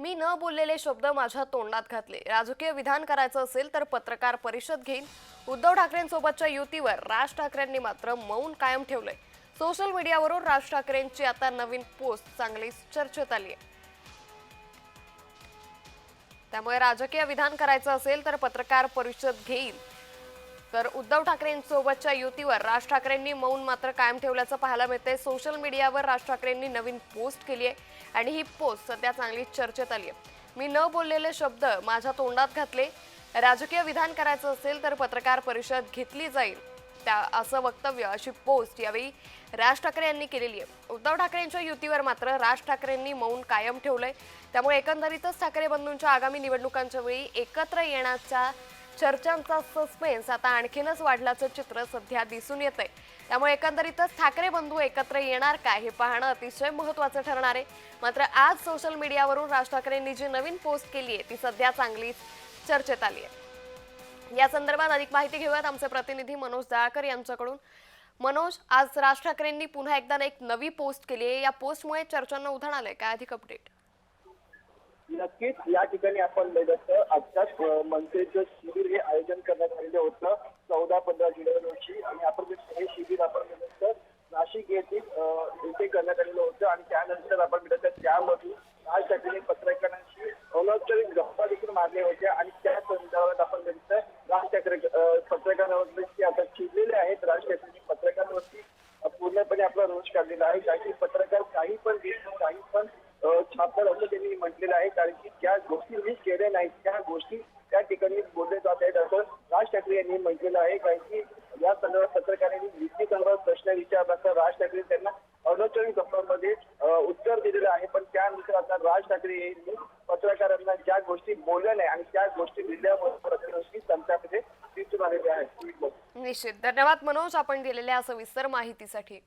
मी न बोललेले शब्द माझ्या तोंडात घातले. राजकीय विधान करायचं असेल तर पत्रकार परिषद घेईन. उद्धव ठाकरेंसोबतच्या युतीवर राज ठाकरेंनी मात्र मौन कायम ठेवलंय. सोशल मीडियावरून राज ठाकरेंची आता नवीन पोस्ट चांगली चर्चेत आली आहे त्यामुळे राजकीय विधान करायचं असेल तर पत्रकार परिषद घेईल. तर उद्धव ठाकरेंसोबतच्या युतीवर राज ठाकरेंनी मौन मात्र कायम ठेवल्याचं पाहायला मिळतंय. सोशल मीडियावर राज ठाकरेंनी नवीन पोस्ट केली आहे आणि ही पोस्ट सध्या चांगली चर्चेत आली आहे. मी न बोललेले शब्द माझ्या तोंडात घातले. राजकीय विधान करायचं असेल तर पत्रकार परिषद घेतली जाईल. त्या असं वक्तव्य अशी पोस्ट यावेळी राज ठाकरे यांनी केलेली आहे. उद्धव ठाकरेंच्या युतीवर मात्र राज ठाकरेंनी मौन कायम ठेवलंय. त्यामुळे एकंदरीतच ठाकरे बंधूंच्या आगामी निवडणुकांच्या वेळी एकत्र येण्याच्या चर्चांचा सस्पेन्स आता आणखीनच वाढल्याचं चित्र सध्या दिसून येत आहे त्यामुळे एकंदरीतच ठाकरे बंधू एकत्र येणार काय हे पाहणं अतिशय महत्त्वाचं ठरणार आहे. मात्र आज सोशल मीडियावरून राज ठाकरेंनी जी नवीन पोस्ट केली आहे ती सध्या चांगलीच चर्चेत आली आहे. या संदर्भात अधिक माहिती घेऊयात आमचे प्रतिनिधी मनोज दाळकर यांच्याकडून. मनोज आज राज ठाकरेंनी पुन्हा एकदा एक नवी पोस्ट केली आहे. या पोस्टमुळे चर्चांना उधाण आलंय. काय अधिक अपडेट नक्कीच या ठिकाणी आपण बघत आजच्याच अं, मनसेचं शिबिर हे आयोजन करण्यात आलेलं होतं चौदा पंधरा जुलै रोजी. आणि आपण हे शिबिर आपण बघत नाशिक येथील अं, येथे करण्यात आलेलं होतं. आणि त्यानंतर आपण बघत त्यामधून राज ठाकरे पत्रकारांशी अनौपचारिक गप्पा देखील मारल्या होत्या. आणि त्या संदर्भात आपण बघितलं राज ठाकरे पत्रकारांवरती आता चिडलेले आहेत राज ठाकरेंनी पत्रकारांवरती पूर्णपणे आपला रोष काढलेला आहे. कारण की पत्रकार काही पण देत काही पण अं, छापतात असं त्यांनी म्हटलेलं आहे कारण की ज्या गोष्टी मी केल्या नाहीत त्या गोष्टी त्या ठिकाणी बोलले जात आहेत. असं राज ठाकरे यांनी म्हटलेलं आहे कारण की या संदर्भात पत्रकारांनी युती संदर्भात प्रश्न विचारला. तर राज ठाकरे त्यांना अनौपचारिक गप्पांमध्ये उत्तर दिलेलं आहे. पण त्यानंतर आता राज ठाकरे यांनी पत्रकारांना ज्या गोष्टी बोलल्या नाही आणि त्या गोष्टी लिहिल्यामुळे त्यांच्यामध्ये दिसून आलेल्या आहेत निश्चित. धन्यवाद मनोज. आपण दिलेल्या सविस्तर माहितीसाठी.